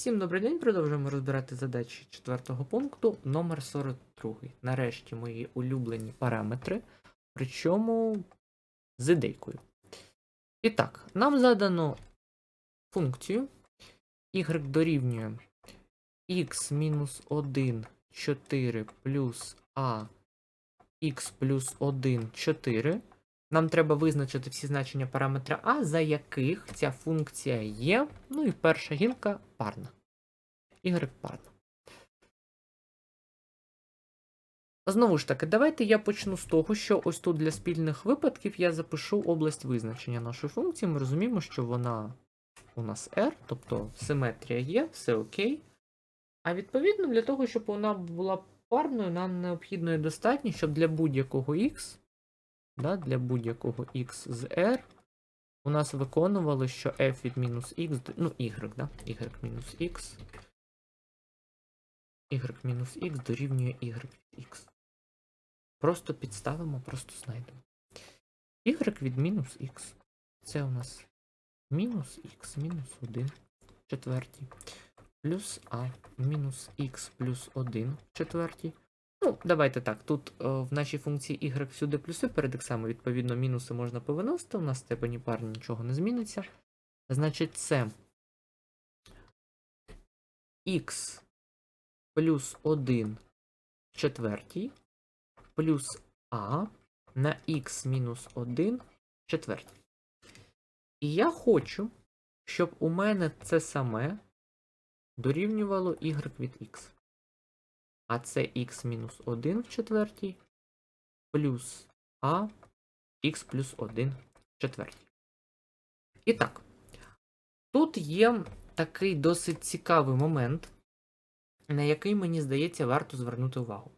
Всім добрий день, продовжуємо розбирати задачі четвертого пункту, номер 42. Нарешті мої улюблені параметри, причому з ідейкою. І так, нам задано функцію y дорівнює x мінус 1, 4 плюс a x плюс 1, 4. Нам треба визначити всі значення параметра А, за яких ця функція є. Ну і перша гілка парна. Y парна. Знову ж таки, давайте я почну з того, що ось тут для спільних випадків я запишу область визначення нашої функції. Ми розуміємо, що вона у нас R, тобто симетрія є, все окей. А відповідно, для того, щоб вона була парною, нам необхідно і достатньо, щоб для будь-якого X да, для будь-якого x з r у нас виконувало, що f від мінус x, ну, y, да? y мінус x, y мінус x дорівнює y від x. Просто підставимо, просто знайдемо. y від мінус x. Це у нас мінус x мінус 1 четвертій. Плюс а мінус x плюс 1 четвертій. Ну, давайте так. Тут е, в нашій функції y всюди плюси перед іксами, відповідно, мінуси можна повиносити. У нас в степені парні нічого не зміниться. Значить, це x плюс 1 в четвертій плюс а на x мінус 1 в четвертій. І я хочу, щоб у мене це саме дорівнювало y від x. А це х мінус 1 в четвертій плюс а х плюс 1 в четвертій. І так, тут є такий досить цікавий момент, на який, мені здається, варто звернути увагу.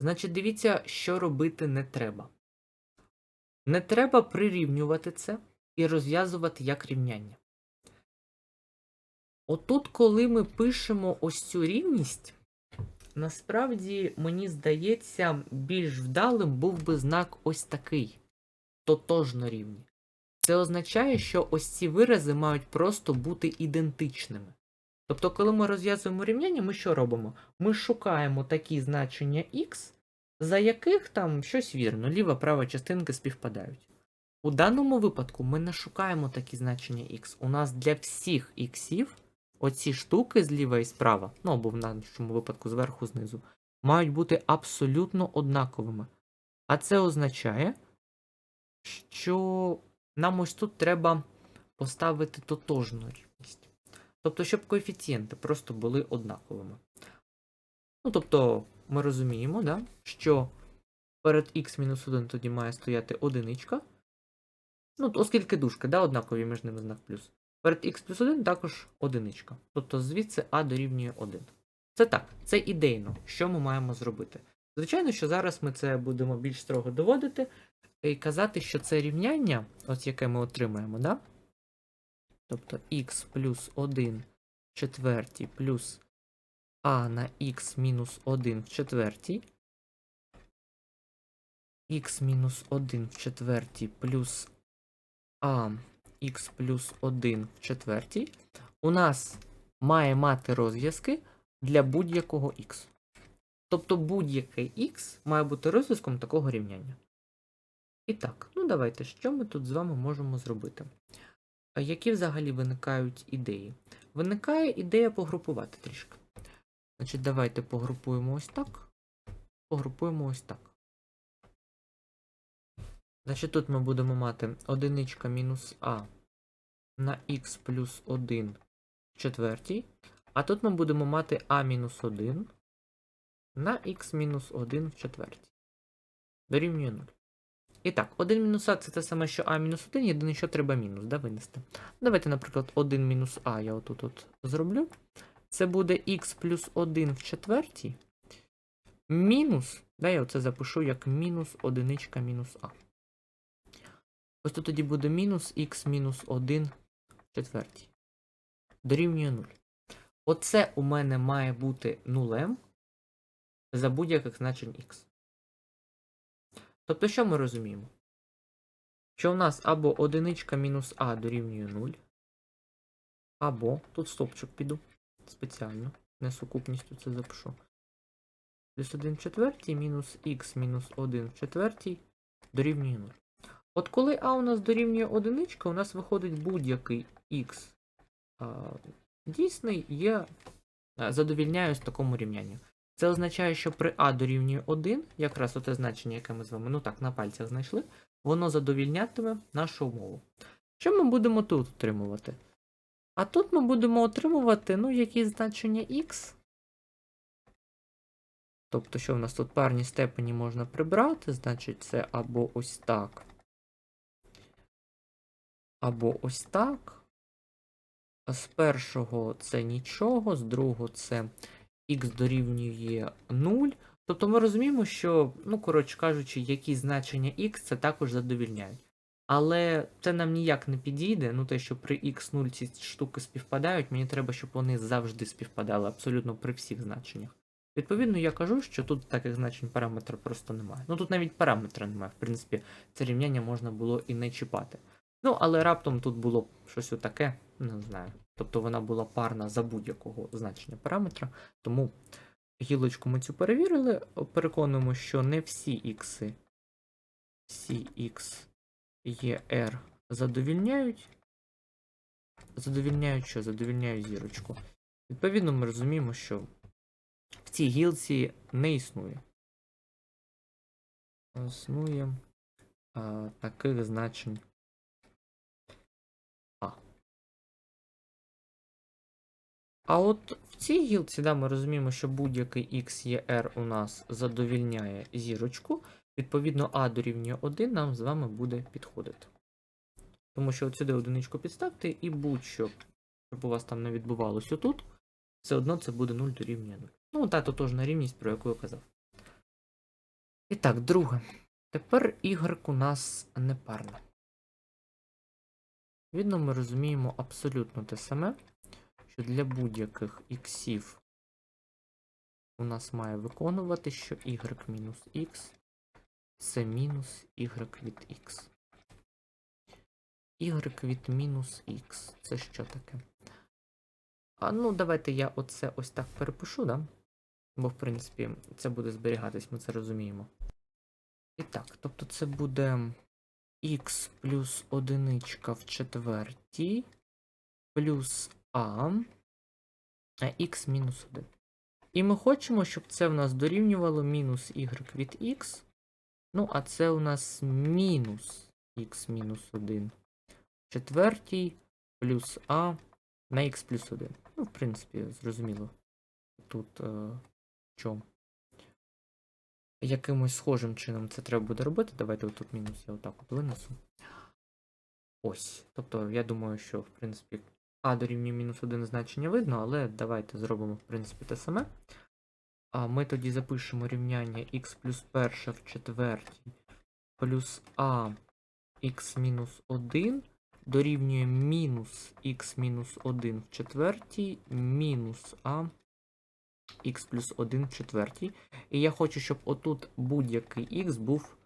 Значить, дивіться, що робити не треба. Не треба прирівнювати це і розв'язувати як рівняння. Отут, коли ми пишемо ось цю рівність. Насправді, мені здається, більш вдалим був би знак ось такий тотожно рівні. Це означає, що ось ці вирази мають просто бути ідентичними. Тобто, коли ми розв'язуємо рівняння, ми що робимо? Ми шукаємо такі значення x, за яких там щось вірно, ліва права частинки співпадають. У даному випадку ми не шукаємо такі значення x. У нас для всіх іксів оці штуки зліва і справа, ну або в нашому випадку зверху знизу, мають бути абсолютно однаковими. А це означає, що нам ось тут треба поставити тотожну рівність. Тобто, щоб коефіцієнти просто були однаковими. Ну, тобто, ми розуміємо, да, що перед x-1 тоді має стояти одиничка. Ну, оскільки дужки, да, однакові між ними знак плюс. Перед x плюс 1 також одиничка. Тобто звідси А дорівнює 1. Це так, це ідейно, що ми маємо зробити. Звичайно, що зараз ми це будемо більш строго доводити і казати, що це рівняння, ось яке ми отримаємо, да? Тобто x плюс 1 в четвертій плюс а на x мінус 1 в четвертій. x мінус 1 в четвертій плюс а х плюс 1 в четвертій, у нас має мати розв'язки для будь-якого х. Тобто будь-який х має бути розв'язком такого рівняння. І так, ну давайте, що ми тут з вами можемо зробити? Які взагалі виникають ідеї? Виникає ідея погрупувати трішки. Значить, давайте погрупуємо ось так. Погрупуємо ось так. Значить, тут ми будемо мати одиничка мінус а на х плюс 1 в четвертій. А тут ми будемо мати а мінус 1 на х мінус 1 в четвертій. Дорівнює 0. І так, 1 мінус а це те саме, що а мінус 1, єдине, що треба мінус, да, винести. Давайте, наприклад, 1 мінус а я отут от зроблю. Це буде х плюс 1 в четвертій. Мінус, да, я оце запишу як мінус одиничка мінус а. Ось тут тоді буде мінус х мінус 1 четвертій. Дорівнює 0. Оце у мене має бути нулем за будь-яких значень х. Тобто, що ми розуміємо? Що в нас або одиничка мінус а дорівнює 0, Або тут стопчик піду спеціально. Не сукупністю це запишу. Плюс 1 четвертій мінус х мінус 1 в четвертій дорівнює 0. От коли а у нас дорівнює одиничка, у нас виходить будь-який х дійсний є а, задовільняє такому рівнянню. Це означає, що при а дорівнює 1, якраз оте значення, яке ми з вами ну так, на пальцях знайшли, воно задовільнятиме нашу умову. Що ми будемо тут отримувати? А тут ми будемо отримувати, ну, якісь значення х. Тобто, що в нас тут парні степені можна прибрати, значить, це або ось так. Або ось так. З першого це нічого, з другого це х дорівнює 0. Тобто ми розуміємо, що, ну, коротше кажучи, які значення х це також задовільняють. Але це нам ніяк не підійде. Ну, те, що при x0 ці штуки співпадають, мені треба, щоб вони завжди співпадали, абсолютно при всіх значеннях. Відповідно, я кажу, що тут таких значень параметра просто немає. Ну тут навіть параметра немає. В принципі, це рівняння можна було і не чіпати. Ну, але раптом тут було щось отаке, не знаю. Тобто вона була парна за будь-якого значення параметра. Тому гілочку ми цю перевірили, переконуємо, що не всі ікси, всі x є r задовільняють. Задовільняють що? Задовільняють зірочку. Відповідно, ми розуміємо, що в цій гілці не існує. Існує а, таких значень. А от в цій гілці, да, ми розуміємо, що будь-який x є r у нас задовільняє зірочку. Відповідно, а дорівнює 1 нам з вами буде підходити. Тому що от сюди одиничку підставте і будь-що, щоб у вас там не відбувалося тут, все одно це буде 0 дорівнює 0. Ну, та тотожна рівність, про яку я казав. І так, друге. Тепер y у нас непарна. Відно, ми розуміємо абсолютно те саме, що для будь-яких іксів у нас має виконувати, що y мінус x це мінус y від x. y від мінус x. Це що таке? А ну, давайте я оце ось так перепишу, да? Бо, в принципі, це буде зберігатись, ми це розуміємо. І так, тобто це буде x плюс одиничка в четвертій плюс а, x мінус 1. І ми хочемо, щоб це в нас дорівнювало мінус y від x. Ну, а це у нас мінус x мінус 1 четвертій плюс а на x плюс 1. Ну, в принципі, зрозуміло. Тут е, що? Якимось схожим чином це треба буде робити. Давайте отут мінус я отак от винесу. Ось. Тобто, я думаю, що, в принципі, а дорівнює мінус 1 значення видно, але давайте зробимо, в принципі, те саме. А ми тоді запишемо рівняння x плюс перше в четвертій плюс а x мінус 1 дорівнює мінус x мінус 1 в четвертій мінус а x плюс 1 в четвертій. І я хочу, щоб отут будь-який x був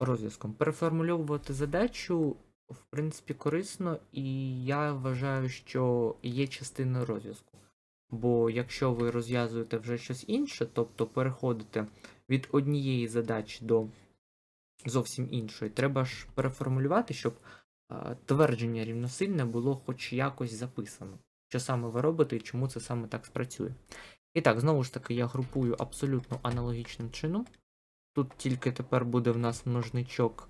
розв'язком. Переформульовувати задачу, в принципі, корисно, і я вважаю, що є частиною розв'язку. Бо якщо ви розв'язуєте вже щось інше, тобто переходите від однієї задачі до зовсім іншої, треба ж переформулювати, щоб а, твердження рівносильне було хоч якось записано. Що саме ви робите і чому це саме так спрацює. І так, знову ж таки, я групую абсолютно аналогічним чином. Тут тільки тепер буде в нас множничок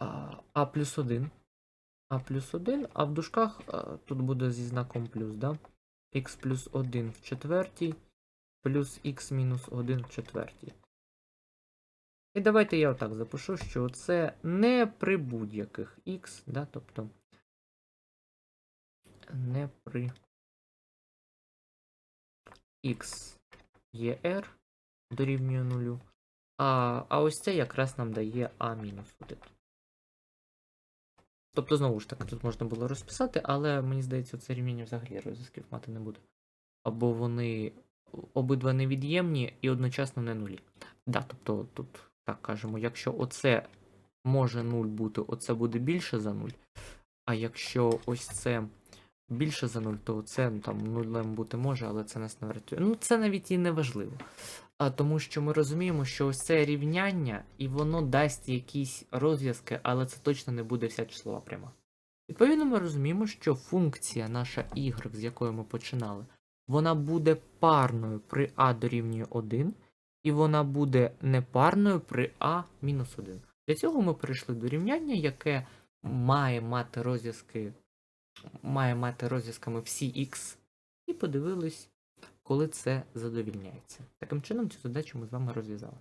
а, плюс 1. А плюс 1, а в дужках а, тут буде зі знаком плюс, да? х плюс 1 в четвертій плюс х мінус 1 в четвертій. І давайте я отак запишу, що це не при будь-яких х, да, тобто не при x є r дорівнює 0, а, а ось це якраз нам дає а мінус 1. Тобто, знову ж таки, тут можна було розписати, але мені здається, це рівняння взагалі розв'язків мати не буде. Або вони обидва невід'ємні і одночасно не нулі. Да, тобто тут так кажемо, якщо оце може 0 бути, оце буде більше за 0. А якщо ось це більше за 0, то це ну, там нулем бути може, але це нас не врятує. Ну, це навіть і не важливо. А, тому що ми розуміємо, що ось це рівняння, і воно дасть якісь розв'язки, але це точно не буде вся числова пряма. Відповідно, ми розуміємо, що функція наша y, з якої ми починали, вона буде парною при а дорівнює 1, і вона буде непарною при а мінус 1. Для цього ми перейшли до рівняння, яке має мати розв'язки, має мати розв'язками всі x, і подивились, коли це задовільняється. Таким чином, цю задачу ми з вами розв'язали.